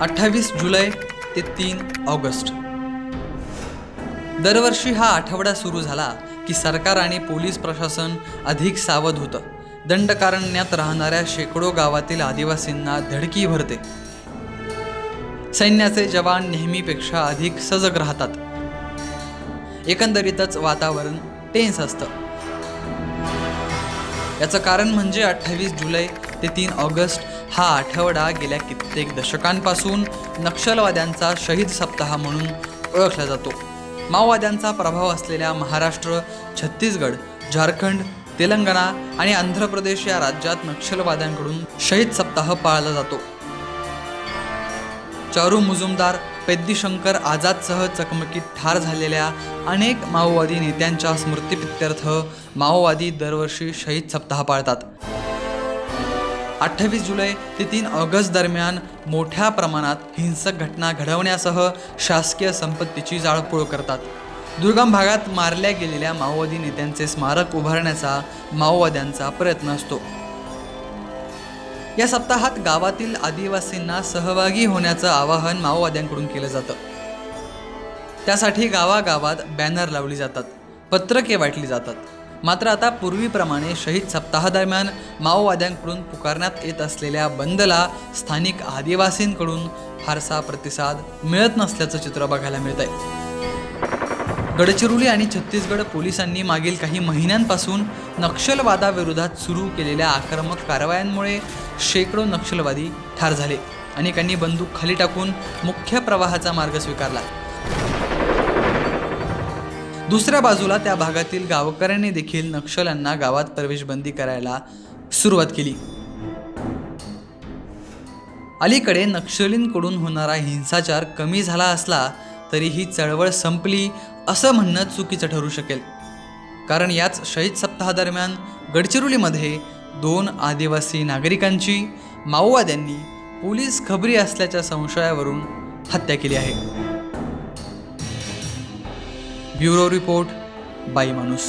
अठ्ठावीस जुलै ते तीन ऑगस्ट. दरवर्षी हा आठवडा सुरू झाला की सरकार आणि पोलीस प्रशासन अधिक सावध होतं. दंडकारण्यात राहणाऱ्या शेकडो गावातील आदिवासींना धडकी भरते. सैन्याचे जवान नेहमीपेक्षा अधिक सजग राहतात. एकंदरीतच वातावरण टेन्स असतं. याचं कारण म्हणजे अठ्ठावीस जुलै ते तीन ऑगस्ट हा आठवडा गेल्या कित्येक दशकांपासून नक्षलवाद्यांचा शहीद सप्ताह म्हणून ओळखला जातो. माओवाद्यांचा प्रभाव असलेल्या महाराष्ट्र छत्तीसगड झारखंड तेलंगणा आणि आंध्र प्रदेश या राज्यात नक्षलवाद्यांकडून शहीद सप्ताह पाळला जातो. चारू मुजुमदार पेद्दीशंकर आझादसह चकमकीत ठार झालेल्या अनेक माओवादी नेत्यांच्या स्मृतीप्रित्यर्थ माओवादी दरवर्षी शहीद सप्ताह पाळतात. अठ्ठावीस जुलै ते तीन ऑगस्ट दरम्यान मोठ्या प्रमाणात हिंसक घटना घडवण्यासह शासकीय संपत्तीची जाळपोळ करतात. दुर्गम भागात मारल्या गेलेल्या माओवादी नेत्यांचे स्मारक उभारण्याचा माओवाद्यांचा प्रयत्न असतो. या सप्ताहात गावातील आदिवासींना सहभागी होण्याचं आवाहन माओवाद्यांकडून केलं जातं. त्यासाठी गावागावात बॅनर लावली जातात पत्रके वाटली जातात. मात्र आता पूर्वीप्रमाणे शहीद सप्ताहादरम्यान माओवाद्यांकडून पुकारण्यात येत असलेल्या बंदला स्थानिक आदिवासींकडून फारसा प्रतिसाद मिळत नसल्याचं चित्र बघायला मिळत आहे गडचिरोली आणि छत्तीसगड पोलिसांनी मागील काही महिन्यांपासून नक्षलवादाविरोधात सुरू केलेल्या आक्रमक कारवायांमुळे शेकडो नक्षलवादी ठार झाले अनेकांनी बंदूक खाली टाकून मुख्य प्रवाहाचा मार्ग स्वीकारला. दुसऱ्या बाजूला त्या भागातील गावकऱ्यांनी देखील नक्षल्यांना गावात प्रवेशबंदी करायला सुरुवात केली. अलीकडे नक्षलींकडून होणारा हिंसाचार कमी झाला असला तरी ही चळवळ संपली असं म्हणणं चुकीचं ठरू शकेल. कारण याच शहीद सप्ताहादरम्यान गडचिरोलीमध्ये दोन आदिवासी नागरिकांची माओवाद्यांनी पोलीस खबरी असल्याच्या संशयावरून हत्या केली आहे. ব্যুরো রিপোর্ট বাই মানুষ।